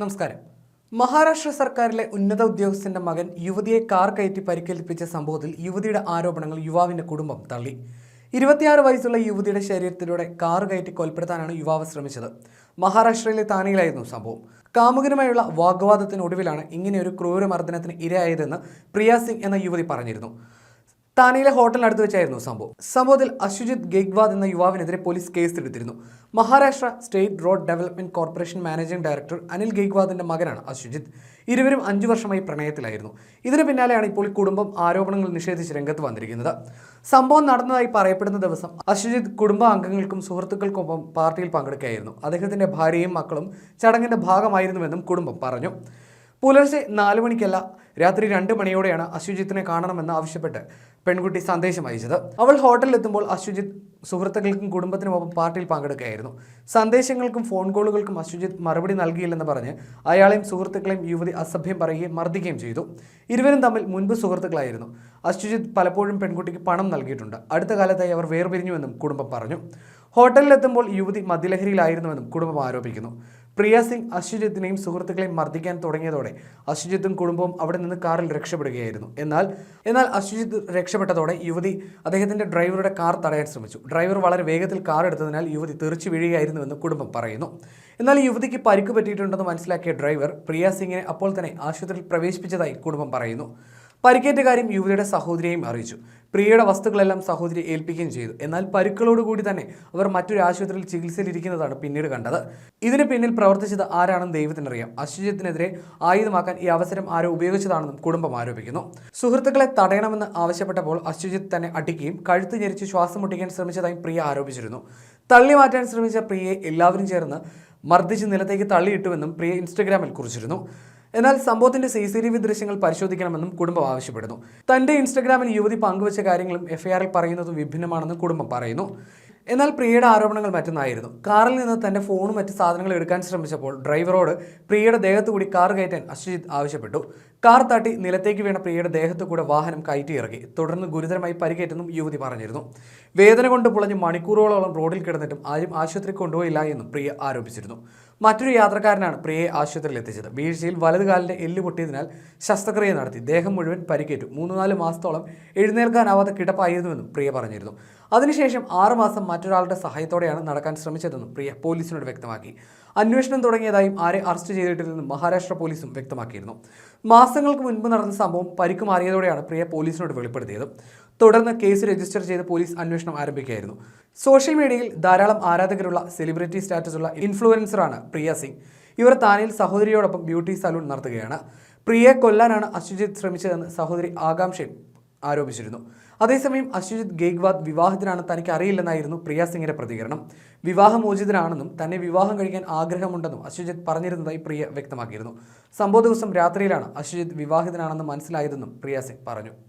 നമസ്കാരം. മഹാരാഷ്ട്ര സർക്കാരിലെ ഉന്നത ഉദ്യോഗസ്ഥന്റെ മകൻ യുവതിയെ കാർ കയറ്റി പരിക്കേൽപ്പിച്ച സംഭവത്തിൽ യുവതിയുടെ ആരോപണങ്ങൾ യുവാവിന്റെ കുടുംബം തള്ളി. ഇരുപത്തിയാറ് വയസ്സുള്ള യുവതിയുടെ ശരീരത്തിലൂടെ കാർ കയറ്റി കൊലപ്പെടുത്താനാണ് യുവാവ് ശ്രമിച്ചത്. മഹാരാഷ്ട്രയിലെ താനയിലായിരുന്നു സംഭവം. കാമുകനുമായുള്ള വാഗ്വാദത്തിനൊടുവിലാണ് ഇങ്ങനെയൊരു ക്രൂരമർദ്ദനത്തിന് ഇരയായതെന്ന് പ്രിയ സിംഗ് എന്ന യുവതി പറഞ്ഞിരുന്നു. താനയിലെ ഹോട്ടലിനടുത്ത് വെച്ചായിരുന്നു സംഭവം. സംഭവത്തിൽ അശ്വജിത് ഗെഗ്വാദ് എന്ന യുവാവിനെതിരെ പോലീസ് കേസ് എടുത്തിരുന്നു. Maharashtra state road development corporation managing director Anil ഗെയ്ഗ്വാദിന്റെ മകനാണ് അശ്വജിത്. ഇരുവരും അഞ്ചു വർഷമായി പ്രണയത്തിലായിരുന്നു. ഇതിനു പിന്നാലെയാണ് ഇപ്പോൾ കുടുംബം ആരോപണങ്ങൾ നിഷേധിച്ച് രംഗത്ത് വന്നിരിക്കുന്നത്. സംഭവം നടന്നതായി പറയപ്പെടുന്ന ദിവസം അശുജിത് കുടുംബാംഗങ്ങൾക്കും സുഹൃത്തുക്കൾക്കൊപ്പം പാർട്ടിയിൽ പങ്കെടുക്കുകയായിരുന്നു. അദ്ദേഹത്തിന്റെ ഭാര്യയും മക്കളും ചടങ്ങിന്റെ ഭാഗമായിരുന്നുവെന്നും കുടുംബം പറഞ്ഞു. പുലർച്ചെ നാല് മണിക്കല്ല രാത്രി രണ്ട് മണിയോടെയാണ് അശ്വജിത്തിനെ കാണണമെന്ന് ആവശ്യപ്പെട്ട് പെൺകുട്ടി സന്ദേശം അയച്ചത്. അവൾ ഹോട്ടലിലെത്തുമ്പോൾ അശ്വജിത്ത് സുഹൃത്തുക്കൾക്കും കുടുംബത്തിനുമൊപ്പം പാർട്ടിയിൽ പങ്കെടുക്കുകയായിരുന്നു. സന്ദേശങ്ങൾക്കും ഫോൺ കോളുകൾക്കും അശ്വജിത്ത് മറുപടി നൽകിയില്ലെന്ന് പറഞ്ഞ് അയാളെയും സുഹൃത്തുക്കളെയും യുവതി അസഭ്യം പറയുകയും മർദ്ദിക്കുകയും ചെയ്തു. ഇരുവരും തമ്മിൽ മുൻപ് സുഹൃത്തുക്കളായിരുന്നു. അശ്വജിത്ത് പലപ്പോഴും പെൺകുട്ടിക്ക് പണം നൽകിയിട്ടുണ്ട്. അടുത്ത കാലത്തായി അവർ വേർപിരിഞ്ഞുവെന്നും കുടുംബം പറഞ്ഞു. ഹോട്ടലിലെത്തുമ്പോൾ യുവതി മദ്യലഹരിയിലായിരുന്നുവെന്നും കുടുംബം ആരോപിക്കുന്നു. പ്രിയ സിംഗ് അശ്വജിത്തിനെയും സുഹൃത്തുക്കളെയും മർദ്ദിക്കാൻ തുടങ്ങിയതോടെ അശ്വജിത്തും കുടുംബവും അവിടെ നിന്ന് കാറിൽ രക്ഷപ്പെടുകയായിരുന്നു. എന്നാൽ എന്നാൽ അശ്വജിത്ത് രക്ഷപ്പെട്ടതോടെ യുവതി അദ്ദേഹത്തിന്റെ ഡ്രൈവറുടെ കാർ തടയാൻ ശ്രമിച്ചു. ഡ്രൈവർ വളരെ വേഗത്തിൽ കാർ എടുത്തതിനാൽ യുവതി തെറിച്ചു വീഴുകയായിരുന്നുവെന്ന് കുടുംബം പറയുന്നു. എന്നാൽ യുവതിക്ക് പരിക്ക് പറ്റിയിട്ടുണ്ടെന്ന് മനസ്സിലാക്കിയ ഡ്രൈവർ പ്രിയ സിംഗിനെ അപ്പോൾ തന്നെ ആശുപത്രിയിൽ പ്രവേശിപ്പിച്ചതായി കുടുംബം പറയുന്നു. പരിക്കേറ്റ കാര്യം യുവതിയുടെ സഹോദരിയെയും അറിയിച്ചു. പ്രിയയുടെ വസ്തുക്കളെല്ലാം സഹോദരി ഏൽപ്പിക്കുകയും ചെയ്തു. എന്നാൽ പരുക്കളോടുകൂടി തന്നെ അവർ മറ്റൊരു ആശുപത്രിയിൽ ചികിത്സയിലിരിക്കുന്നതാണ് പിന്നീട് കണ്ടത്. ഇതിന് പിന്നിൽ പ്രവർത്തിച്ചത് ആരാണെന്ന് ദൈവത്തിനറിയാം. അശ്വജിത്തിനെതിരെ ആയുധമാക്കാൻ ഈ അവസരം ആരോ ഉപയോഗിച്ചതാണെന്നും കുടുംബം ആരോപിക്കുന്നു. സുഹൃത്തുക്കളെ തടയണമെന്ന് ആവശ്യപ്പെട്ടപ്പോൾ അശ്വജിത്ത് തന്നെ അടിക്കുകയും കഴുത്ത് ഞെരിച്ച് ശ്വാസം മുട്ടിക്കാൻ ശ്രമിച്ചതായും പ്രിയ ആരോപിച്ചിരുന്നു. തള്ളി മാറ്റാൻ ശ്രമിച്ച പ്രിയയെ എല്ലാവരും ചേർന്ന് മർദ്ദിച്ച് നിലത്തേക്ക് തള്ളിയിട്ടുവെന്നും പ്രിയ ഇൻസ്റ്റഗ്രാമിൽ കുറിച്ചിരുന്നു. എന്നാൽ സംഭവത്തിന്റെ സി സി ടി വി ദൃശ്യങ്ങൾ പരിശോധിക്കണമെന്നും കുടുംബം ആവശ്യപ്പെടുന്നു. തന്റെ ഇൻസ്റ്റഗ്രാമിൽ യുവതി പങ്കുവച്ച കാര്യങ്ങളും എഫ്ഐആറിൽ പറയുന്നതും വിഭിന്നമാണെന്നും കുടുംബം പറയുന്നു. എന്നാൽ പ്രിയയുടെ ആരോപണങ്ങൾ മറ്റൊന്നായിരുന്നു. കാറിൽ നിന്ന് തന്റെ ഫോണും മറ്റ് സാധനങ്ങൾ എടുക്കാൻ ശ്രമിച്ചപ്പോൾ ഡ്രൈവറോട് പ്രിയയുടെ ദേഹത്തു കൂടി കാർ കയറ്റാൻ അശ്വജിത് ആവശ്യപ്പെട്ടു. കാർ തട്ടി നിലത്തേക്ക് വീണ പ്രിയയുടെ ദേഹത്തു കൂടെ വാഹനം കയറ്റി ഇറക്കി തുടർന്ന് ഗുരുതരമായി പരിക്കേറ്റെന്നും യുവതി പറഞ്ഞിരുന്നു. വേദന കൊണ്ട് പുളഞ്ഞ് മണിക്കൂറുകളോളം റോഡിൽ കിടന്നിട്ടും ആരും ആശുപത്രി കൊണ്ടുപോയില്ല എന്നും പ്രിയ ആരോപിച്ചിരുന്നു. മറ്റൊരു യാത്രക്കാരനാണ് പ്രിയയെ ആശുപത്രിയിൽ എത്തിച്ചത്. വീഴ്ചയിൽ വലതുകാലിന്റെ എല്ല് പൊട്ടിയതിനാൽ ശസ്ത്രക്രിയ നടത്തി. ദേഹം മുഴുവൻ പരിക്കേറ്റു. മൂന്ന് നാല് മാസത്തോളം എഴുന്നേൽക്കാനാവാത്ത കിടപ്പായിരുന്നുവെന്നും പ്രിയ പറഞ്ഞിരുന്നു. അതിനുശേഷം ആറുമാസം മറ്റൊരാളുടെ സഹായത്തോടെയാണ് നടക്കാൻ ശ്രമിച്ചതെന്നും പ്രിയ പോലീസിനോട് വ്യക്തമാക്കി. അന്വേഷണം തുടങ്ങിയതായും ആരെ അറസ്റ്റ് ചെയ്തിട്ടില്ലെന്നും മഹാരാഷ്ട്ര പോലീസും വ്യക്തമാക്കിയിരുന്നു. മാസങ്ങൾക്ക് മുൻപ് നടന്ന സംഭവം പരിക്ക് മാറിയതോടെയാണ് പ്രിയ പോലീസിനോട് വെളിപ്പെടുത്തിയത്. തുടർന്ന് കേസ് രജിസ്റ്റർ ചെയ്ത് പോലീസ് അന്വേഷണം ആരംഭിക്കുകയായിരുന്നു. സോഷ്യൽ മീഡിയയിൽ ധാരാളം ആരാധകരുള്ള സെലിബ്രിറ്റി സ്റ്റാറ്റസുള്ള ഇൻഫ്ലുവൻസറാണ് പ്രിയ സിംഗ്. ഇവർ താനിൽ സഹോദരിയോടൊപ്പം ബ്യൂട്ടി സലൂൺ നടത്തുകയാണ്. പ്രിയയെ കൊല്ലാനാണ് അശ്വജിത് ശ്രമിച്ചതെന്ന് സഹോദരി ആകാംക്ഷയും ആരോപിച്ചിരുന്നു. അതേസമയം അശ്വജിത് ഗേഗ്വാദ് വിവാഹത്തിനാണ് തനിക്ക് അറിയില്ലെന്നായിരുന്നു പ്രിയ സിംഗിന്റെ പ്രതികരണം. വിവാഹമോചിതനാണെന്നും തന്നെ വിവാഹം കഴിക്കാൻ ആഗ്രഹമുണ്ടെന്നും അശ്വജിത് പറഞ്ഞിരുന്നതായി പ്രിയ വ്യക്തമാക്കിയിരുന്നു. സംഭവ ദിവസം രാത്രിയിലാണ് അശ്വജിത് വിവാഹിതനാണെന്ന് മനസ്സിലായതെന്നും പ്രിയ സിംഗ് പറഞ്ഞു.